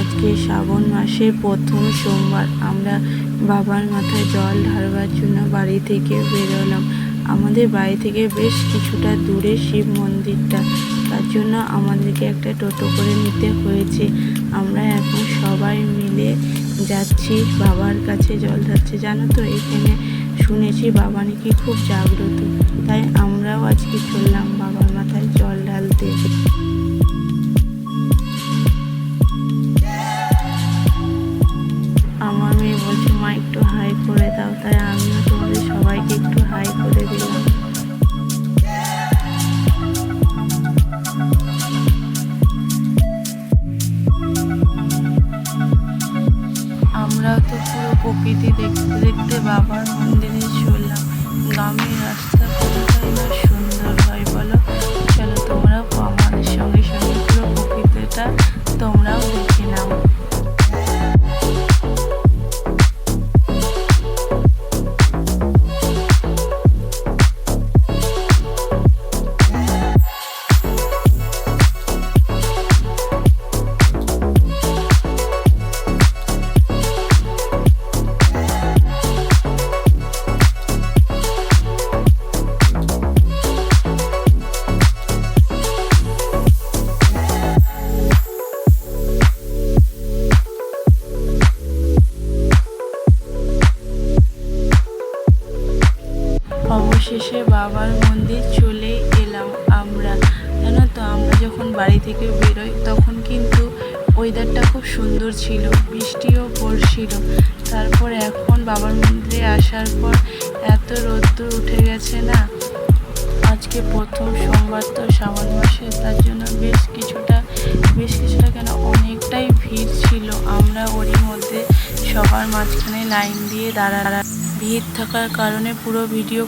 আজকে শ্রাবণ মাসের প্রথম সোমবার। আমরা বাবার মাথায় জল ঢালবার জন্য বাড়ি থেকে বেরোলাম। আমাদের বাড়ি থেকে বেশ কিছুটা দূরে শিব মন্দিরটা। তার জন্য আমাদেরকে একটা টোটো করে নিতে হয়েছে। আমরা এখন সবাই মিলে যাচ্ছি বাবার কাছে জল ঢালছে জানো তো, এখানে শুনেছি বাবা নাকি খুব জাগ্রত। তাই আমরাও আজকে চললাম বাবার মাথায় জল ঢালতে। বলছে, মা, একটু হাই করে দাও। তাই আমিও তোমাদের সবাইকে একটু হাই করে দিলাম। আমরাও তো পুরো প্রকৃতি দেখতে দেখতে বাবার মন্দিরে চললাম। গ্রামের অবশেষে বাবার মন্দির চলে এলাম আমরা। জানো তো, আমরা যখন বাড়ি থেকে বেরোই, তখন কিন্তু ওয়েদারটা খুব সুন্দর ছিল, বৃষ্টিও পড়ছিল। তারপর এখন বাবার মন্দিরে আসার পর এত রোদ্দুর উঠে গেছে না? আজকে প্রথম সোমবার তো শ্রাবণ মাসে, তার জন্য বেশ কিছুটা বেশ কিছুটা কেন অনেকটাই ভিড় সবার মাঝখানে লাইন দিয়ে দাঁড়া ভিড় থাকার কারণে পুরো ভিডিও